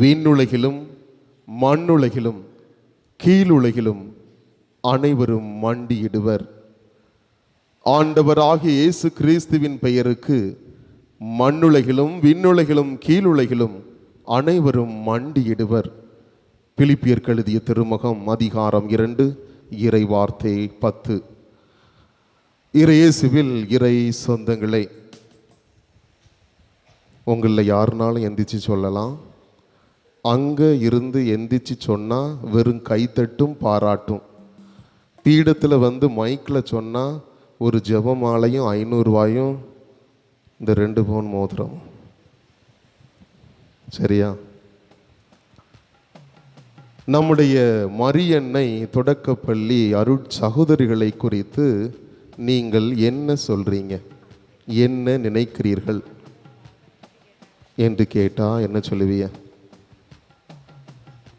விண்ணுலகிலும் மண்ணுலகிலும் கீழுலகிலும் அனைவரும் மண்டியிடுவர். ஆண்டவராகிய இயேசு கிறிஸ்துவின் பெயருக்கு மண்ணுலகிலும் விண்ணுலகிலும் கீழுலகிலும் அனைவரும் மண்டியிடுவர். பிலிப்பியர் கழுதிய திருமுகம் அதிகாரம் இரண்டு இறை வார்த்தை பத்து. இறையேசுவில் இறை சொந்தங்களே உங்களில் யாருனாலும் எந்திரிச்சு சொல்லலாம். அங்கே இருந்து எந்திரிச்சு சொன்னால் வெறும் கைத்தட்டும் பாராட்டும். பீடத்தில் வந்து மைக்கில் சொன்னால் ஒரு ஜபமாலையும் ஐநூறுரூவாயும் இந்த ரெண்டு பவுன் மோதிரம். சரியா? நம்முடைய மரியன்னை தொடக்கப்பள்ளி அருட் சகோதரிகளை குறித்து நீங்கள் என்ன சொல்கிறீங்க என்ன நினைக்கிறீர்கள்? என்று கேட்டால் என்ன சொல்லுவீங்க?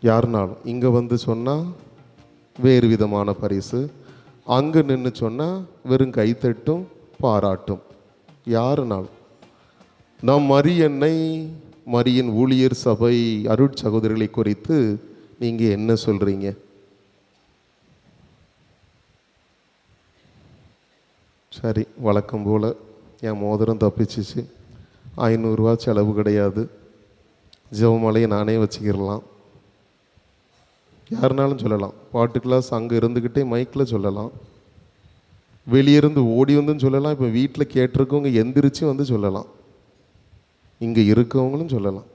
யாருனாலும். இங்கே வந்து சொன்னால் வேறு விதமான பரிசு. அங்கே நின்று சொன்னால் வெறும் கைத்தட்டும் பாராட்டும். யாருனாலும். நம் மரியன்னை மரியின் ஊழியர் சபை அருட் சகோதரிகளை குறித்து நீங்கள் என்ன சொல்கிறீங்க சரி வழக்கம் போல் என் மோதிரம் தப்பிச்சிச்சு. ஐநூறுரூவா செலவு கிடையாது. ஜெவமலையை நானே வச்சுக்கிடலாம். யாருனாலும் சொல்லலாம். பாட்டு கிளாஸ் அங்கே இருந்துக்கிட்டே மைக்கில் சொல்லலாம். வெளியிருந்து ஓடி வந்தும் சொல்லலாம். இப்போ வீட்டில் கேட்டிருக்கவங்க எந்திரிச்சு வந்து சொல்லலாம். இங்கே இருக்கவங்களும் சொல்லலாம்.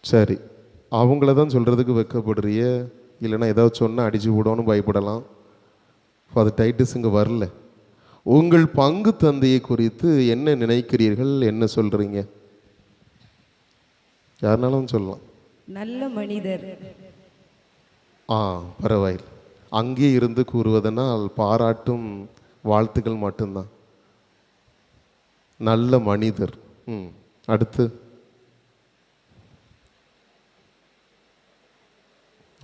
சரி. அவங்கள தான் சொல்கிறதுக்கு வெக்கப்படுறிய? இல்லைன்னா ஏதாவது சொன்னால் அடிச்சு விடணும்னு பயப்படலாம். அது டைட்டிஸ் இங்கே வரல. உங்கள் பங்கு தந்தையை குறித்து என்ன நினைக்கிறீர்கள்? என்ன சொல்கிறீங்க யாருனாலும் சொல்லலாம். நல்ல மனிதர். ஆ பரவாயில்லை. அங்கே இருந்து கூறுவதனால் பாராட்டும் வாழ்த்துக்கள் மட்டும்தான். நல்ல மனிதர். ம் அடுத்து.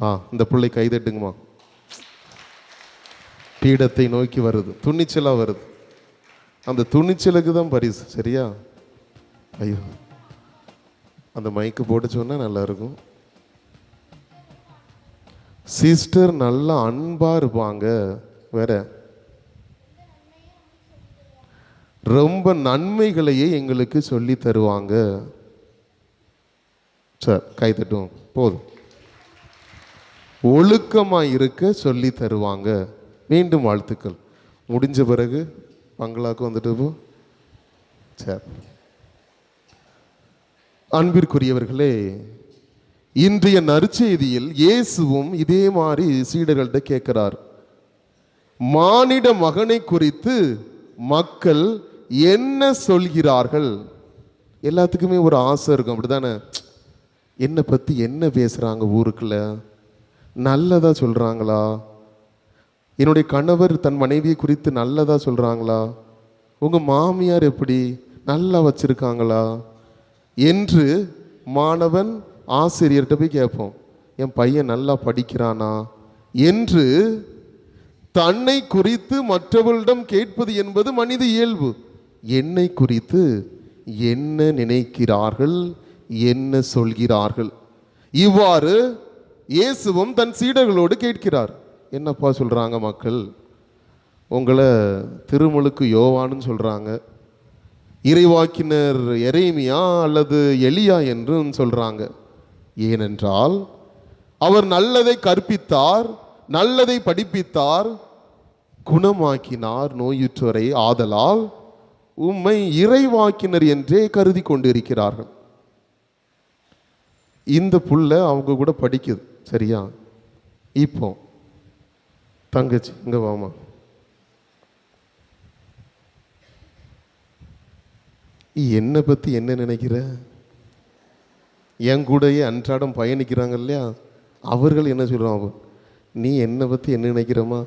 ஆ இந்த பிள்ளை கைதட்டுங்கம்மா. பீடத்தை நோக்கி வருது. துணிச்சலாக வருது. அந்த துணிச்சலுக்கு தான் பரிசு சரியா? ஐயோ. அந்த மைக்கு போட்டு சொன்னால் நல்லாயிருக்கும் சிஸ்டர் நல்லா அன்பாக இருப்பாங்க. வேற. ரொம்ப நன்மைகளையே எங்களுக்கு சொல்லி தருவாங்க. சார் கை தட்டும் போதும். ஒழுக்கமாக இருக்க சொல்லி தருவாங்க. மீண்டும் வாழ்த்துக்கள். முடிஞ்ச பிறகு பங்களாக்கு வந்துட்டு போ. சரி. அன்பிற்குரியவர்களே இன்றைய நற்செய்தியில் இயேசுவும் இதே மாதிரி சீடர்கள்ட்ட கேட்கிறார். மானிட மகனை குறித்து மக்கள் என்ன சொல்கிறார்கள்? எல்லாத்துக்குமே ஒரு ஆசை இருக்கும். அப்படிதானே என்னை பற்றி என்ன பேசுகிறாங்க ஊருக்குள்ள? நல்லதாக சொல்கிறாங்களா என்னுடைய கணவர் தன் மனைவியை குறித்து நல்லதாக சொல்கிறாங்களா உங்கள் மாமியார் எப்படி? நல்லா வச்சுருக்காங்களா? என்று மாணவன் ஆசிரியர்கிட்ட போய் கேட்போம். என் பையன் நல்லா படிக்கிறானா? என்று தன்னை குறித்து மற்றவர்களிடம் கேட்பது என்பது மனித இயல்பு. என்னை குறித்து என்ன நினைக்கிறார்கள்? என்ன சொல்கிறார்கள்? இவ்வாறு இயேசுவும் தன் சீடர்களோடு கேட்கிறார். என்னப்பா சொல்கிறாங்க மக்கள்? உங்களை திருமுழுக்கு யோவான்னு சொல்கிறாங்க இறைவாக்கினர் எரேமியா அல்லது எலியா என்றும் சொல்கிறாங்க ஏனென்றால் அவர் நல்லதை கற்பித்தார் நல்லதை படிப்பித்தார் குணமாக்கினார் நோயுற்றோரை ஆதலால் உம்மை இறைவாக்கினர் என்றே கருதி கொண்டிருக்கிறார்கள். இந்த புள்ள அவங்க கூட படிக்குது சரியா? இப்போ தங்கச்சி இங்கே வாமா என்னை பற்றி என்ன நினைக்கிற? என் கூடயே அன்றாடம் பயணிக்கிறாங்க இல்லையா? அவர்கள் என்ன சொல்றாங்க? நீ என்னை பற்றி என்ன நினைக்கிறம்மா?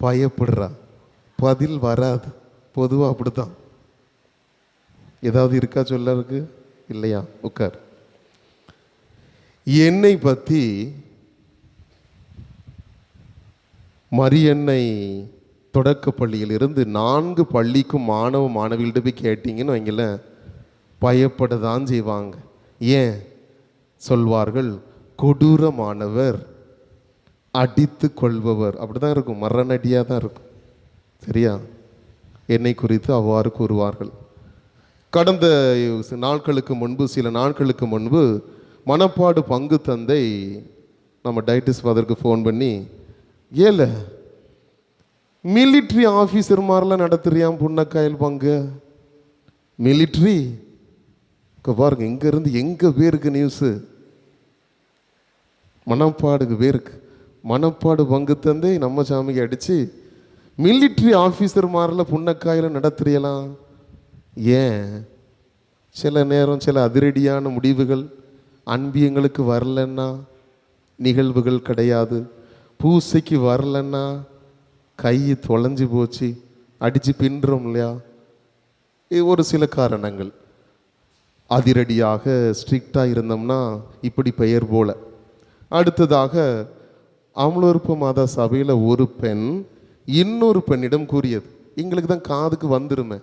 பயப்படுறா. பதில் வராது. பொதுவாக அப்படித்தான். ஏதாவது இருக்கா சொல்ல இருக்கு இல்லையா? உட்கார். என்னை பற்றி மரியன்னை தொடக்க பள்ளியிலிருந்து நான்கு பள்ளிக்கும் மாணவ மாணவிகள்கிட்ட போய் கேட்டிங்கன்னு அவங்கள பயப்பட தான் செய்வாங்க. ஏன்? சொல்வார்கள் கொடூரமானவர் அடித்து கொள்பவர். அப்படிதான் இருக்கும். மரணடியாக தான் இருக்கும். சரியா? என்னை குறித்து அவ்வாறு கூறுவார்கள். கடந்த நாட்களுக்கு முன்பு சில நாட்களுக்கு முன்பு மணப்பாடு பங்கு தந்தை நம்ம டயட்டிஸ் ஃபாதருக்கு ஃபோன் பண்ணி ஏல மிலிட்ரி ஆஃபீஸர் மாதிரிலாம் நடத்துறியாம் புன்னக்காயல் பங்கு? மிலிட்ரி இப்போ பாருங்க இங்கேருந்து எங்கே பேருக்கு நியூஸு மணப்பாடுக்கு பேருக்கு மணப்பாடு பங்கு தந்தே நம்ம சாமிக்கு அடித்து மிலிட்ரி ஆஃபீஸர் மாதிரில புன்னக்காயில் நடத்துறியலாம் ஏன்? சில நேரம் சில அதிரடியான முடிவுகள் அன்பியங்களுக்கு வரலன்னா நிகழ்வுகள் கிடையாது. பூசைக்கு வரலன்னா கை தொலைஞ்சு போச்சு அடித்து பின்றோம் இல்லையா? ஒரு சில காரணங்கள். அதிரடியாக ஸ்ட்ரிக்டாக இருந்தோம்னா இப்படி பெயர் போல. அடுத்ததாக அமலோற்ப மாதா சபையில் ஒரு பெண் இன்னொரு பெண்ணிடம் கூறியது. எங்களுக்கு தான் காதுக்கு வந்துருமே.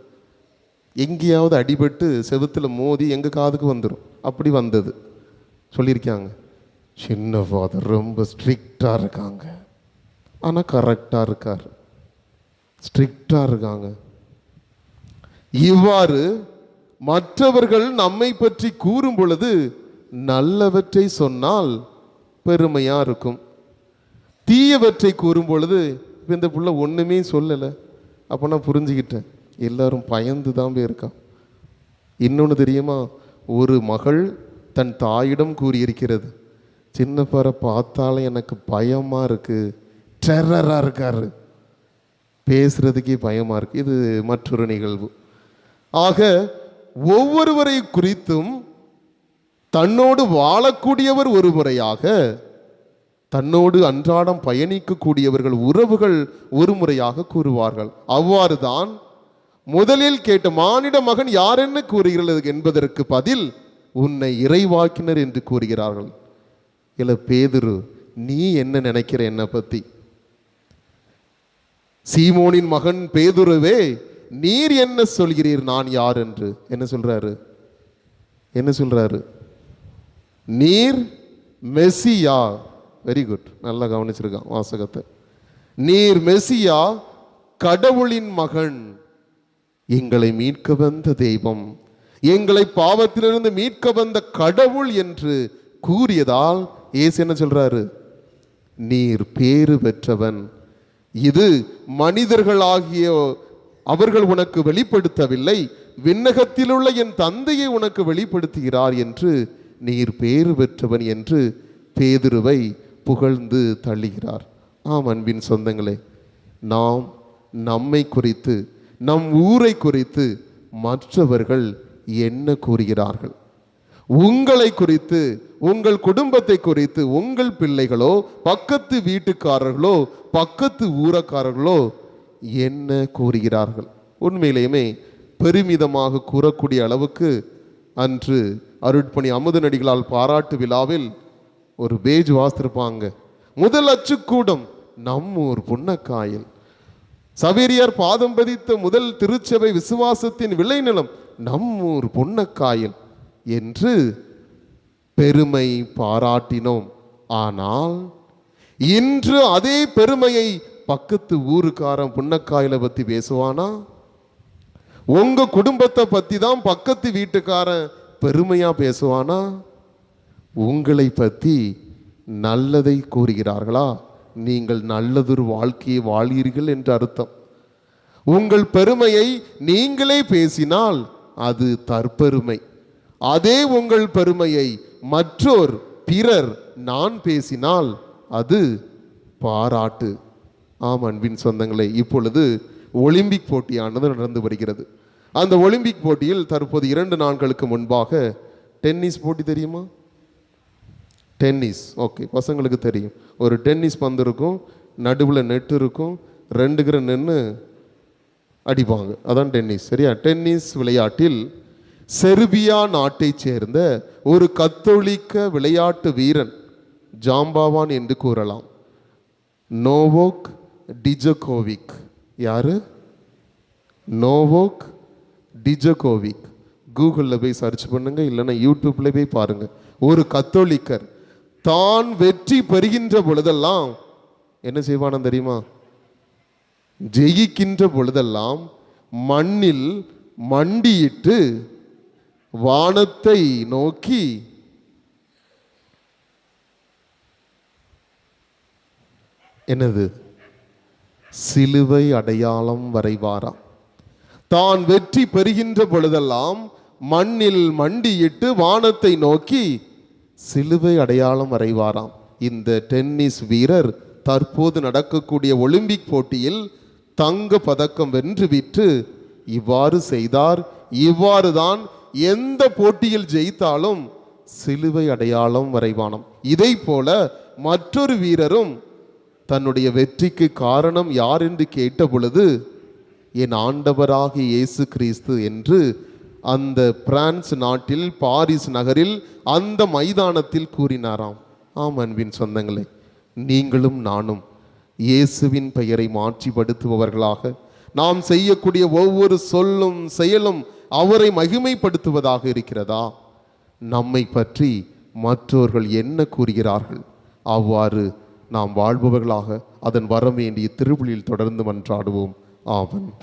எங்கேயாவது அடிபட்டு செவுத்துல மோதி எங்கள் காதுக்கு வந்துடும் அப்படி வந்தது. சொல்லியிருக்காங்க. சின்ன ஃபாதர் ரொம்ப ஸ்ட்ரிக்டாக இருக்காங்க. ஆனால் கரெக்டாக இருக்கார். ஸ்ட்ரிக்டாக இருக்காங்க. இவ்வாறு மற்றவர்கள் நம்மை பற்றி கூறும் பொழுது நல்லவற்றை சொன்னால் பெருமையாக இருக்கும். தீயவற்றை கூறும் பொழுது இப்போ இந்த புள்ள ஒன்றுமே சொல்லலை. அப்போ நான் புரிஞ்சுக்கிட்டேன். எல்லாரும் பயந்து தான் போயிருக்கான் இன்னொன்று தெரியுமா? ஒரு மகள் தன் தாயிடம் கூறியிருக்கிறது. சின்ன பார்த்தாலும் எனக்கு பயமாக இருக்குது டெரராக இருக்காரு. பேசுகிறதுக்கே பயமாக இருக்குது இது மற்றொரு நிகழ்வு. ஆக ஒவ்வொருவரை குறித்தும் தன்னோடு வாழக்கூடியவர் ஒரு முறையாக தன்னோடு அன்றாடம் பயணிக்கக்கூடியவர்கள் உறவுகள் ஒரு முறையாக கூறுவார்கள். அவ்வாறுதான் முதலில் கேட்ட மானிட மகன் யார் என்ன கூறுகிறது என்பதற்கு பதில் உன்னை இறைவாக்கினர் என்று கூறுகிறார்கள். இல்லை பேதுரு நீ என்ன நினைக்கிற என்னை பற்றி சீமோனின் மகன் பேதுருவே நீர் என்ன சொல்கிறீர் நான் யார் என்று? என்ன சொல்றாரு? என்ன சொல்றாரு? நீர் மெஸ்ஸியா வெரி குட் நல்லா கவனிச்சிருக்கான் வாசகத்தை. நீர் மெஸ்ஸியா கடவுளின் மகன். எங்களை மீட்க வந்த தெய்வம். எங்களை பாவத்திலிருந்து மீட்க வந்த கடவுள் என்று கூறியதால் ஏசு என்ன சொல்றாரு? நீர் பேறு பெற்றவன். இது மனிதர்களாகிய அவர்கள் உனக்கு வெளிப்படுத்தவில்லை. விண்ணகத்திலுள்ள என் தந்தையை உனக்கு வெளிப்படுத்துகிறார் என்று நீர் பேறு பெற்றவன் என்று பேதுருவை புகழ்ந்து தள்ளுகிறார். ஆம் அன்பின் சொந்தங்களே நாம் நம்மை குறித்து நம் ஊரை குறித்து மற்றவர்கள் என்ன கூறுகிறார்கள்? உங்களை குறித்து உங்கள் குடும்பத்தை குறித்து உங்கள் பிள்ளைகளோ பக்கத்து வீட்டுக்காரர்களோ பக்கத்து ஊரக்காரர்களோ என்ன கூறுகிறார்கள்? உண்மையிலேயுமே பெருமிதமாக கூறக்கூடிய அளவுக்கு அன்று அருட்பணி அமுதநடிகளால் பாராட்டு விழாவில் ஒரு பேஜ் வாசித்திருப்பாங்க. முதல் அச்சுக்கூடம் நம்மூர் புன்னக்காயில். சவேரியார் பாதம் பதித்த முதல் திருச்சபை விசுவாசத்தின் விளைநிலம் நம்மூர் பொன்னக்காயில். என்று பெருமை பாராட்டினோம். ஆனால் இன்று அதே பெருமையை பக்கத்து ஊருக்காரன் புன்னக்காயில பற்றி பேசுவானா? உங்க குடும்பத்தை பற்றி தான் பக்கத்து வீட்டுக்காரன் பெருமையாக பேசுவானா? உங்களை பற்றி நல்லதை கூறுகிறார்களா? நீங்கள் நல்லதொரு வாழ்க்கையை வாழ்கிறீர்கள் என்று அர்த்தம். உங்கள் பெருமையை நீங்களே பேசினால் அது தற்பெருமை. அதே உங்கள் பெருமையை மற்றோர் பிறர் நான் பேசினால் அது பாராட்டு. ஆம் அன்பின் சொந்தங்களே இப்பொழுது ஒலிம்பிக் போட்டியானது நடந்து வருகிறது. அந்த ஒலிம்பிக் போட்டியில் தற்போது இரண்டு நாட்களுக்கு முன்பாக டென்னிஸ் போட்டி தெரியுமா? டென்னிஸ். ஓகே பசங்களுக்கு தெரியும். ஒரு டென்னிஸ் பந்து இருக்கும் நடுவில் நெட் இருக்கும் ரெண்டுகிற நின்று அடிப்பாங்க. அதான் டென்னிஸ். சரியா? டென்னிஸ் விளையாட்டில் செர்பியா நாட்டைச் சேர்ந்த ஒரு கத்தோலிக்க விளையாட்டு வீரன் ஜாம்பாவான் என்று கூறலாம். Novak Djokovic. யாரு? Novak Djokovic. கூகுளில் போய் சர்ச் பண்ணுங்க இல்லைன்னா யூடியூப்ல போய் பாருங்க. ஒரு கத்தோலிக்கர் தான் வெற்றி பெறுகின்ற பொழுதெல்லாம் என்ன செய்வானு தெரியுமா? ஜெயிக்கின்ற பொழுதெல்லாம் மண்ணில் மண்டியிட்டு வானத்தை நோக்கி என்னது? சிலுவை அடையாளம் வரைவாராம் தான் வெற்றி பெறுகின்ற பொழுதெல்லாம் மண்ணில் மண்டியிட்டு வானத்தை நோக்கி சிலுவை அடையாளம் வரைவாராம் இந்த டென்னிஸ் வீரர் தற்போது நடக்கக்கூடிய ஒலிம்பிக் போட்டியில் தங்க பதக்கம் வென்று விற்று இவ்வாறு செய்தார். இவ்வாறு தான் எந்த போட்டியில் ஜெயித்தாலும் சிலுவை அடையாளம் வரைவானம் இதை போல மற்றொரு வீரரும் தன்னுடைய வெற்றிக்கு காரணம் யார் என்று கேட்ட பொழுது என் ஆண்டவராக இயேசு கிறிஸ்து என்று அந்த பிரான்ஸ் நாட்டில் பாரிஸ் நகரில் அந்த மைதானத்தில் கூறினாராம். ஆம் அன்பின் சொந்தங்களே நீங்களும் நானும் இயேசுவின் பெயரை மாற்றிப்படுத்துபவர்களாக நாம் செய்யக்கூடிய ஒவ்வொரு சொல்லும் செயலும் அவரை மகிமைப்படுத்துவதாக இருக்கிறதா? நம்மை பற்றி மற்றவர்கள் என்ன கூறுகிறார்கள்? அவ்வாறு நாம் வாழ்பவர்களாக அதன் வர வேண்டிய திருவிழியில் தொடர்ந்து மன்றாடுவோம். ஆவன்